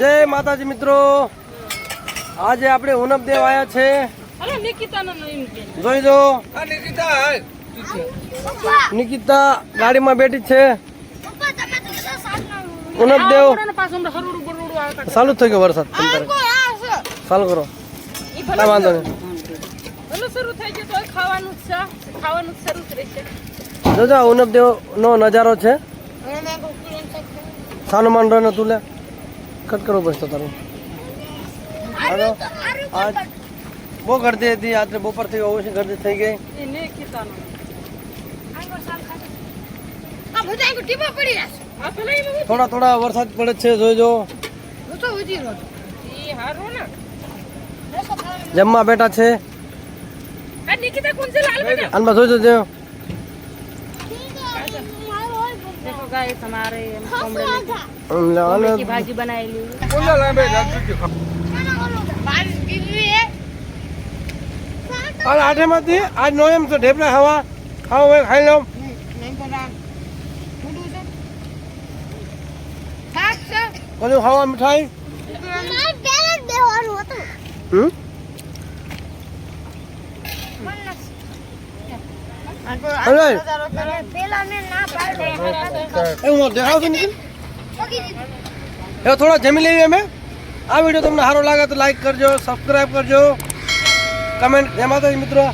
જય માતાજી મિત્રો. આજે આપણે ઉનપદેવ આવ્યા છે. જોઈ દો નિકિતા ગાડીમાં બેઠી છે. ઉનપદેવ. ચાલુ જ થઈ ગયો વરસાદ ચાલુ કરો. ઈ વાંધો નહીં ભલે શરૂ થઈ ગયું તોય ખાવાનું જ છે. ખાવાનું જ શરૂ જ રહેશે. જોજો ઉનપદેવ નો નજારો છે. સાનુમાન રહે તું લે કટ કરવું પડશે તારું હાલો આજ બહુ ગરદી હતી આજે બપોરથી ઓછી ગરદી થઈ ગઈ એ નિકિતાનો આ પેલા ઈ બધું થોડા થોડા વરસાદ પડે છે જોઈજો ઈ હારું ને જમવા બેઠા છે આ નિકિતા કોણ છે લાલ બેટા આનમાં જોઈજો જો गाइस हमारे कमरे અને की भाजी बनाएली આ આઠેમાંથી આજ નો એમ તો ઢેપલા ખાવા ખાવા હોય ખાઈ લો બધું ખાવા મીઠાઈ હમ એવું થોડા જમી લઈએ અમે. આ વીડિયો તમને સારો લાગે તો લાઈક કરજો સબસ્ક્રાઈબ કરજો. કમેન્ટ જય માતાજી, મિત્રો.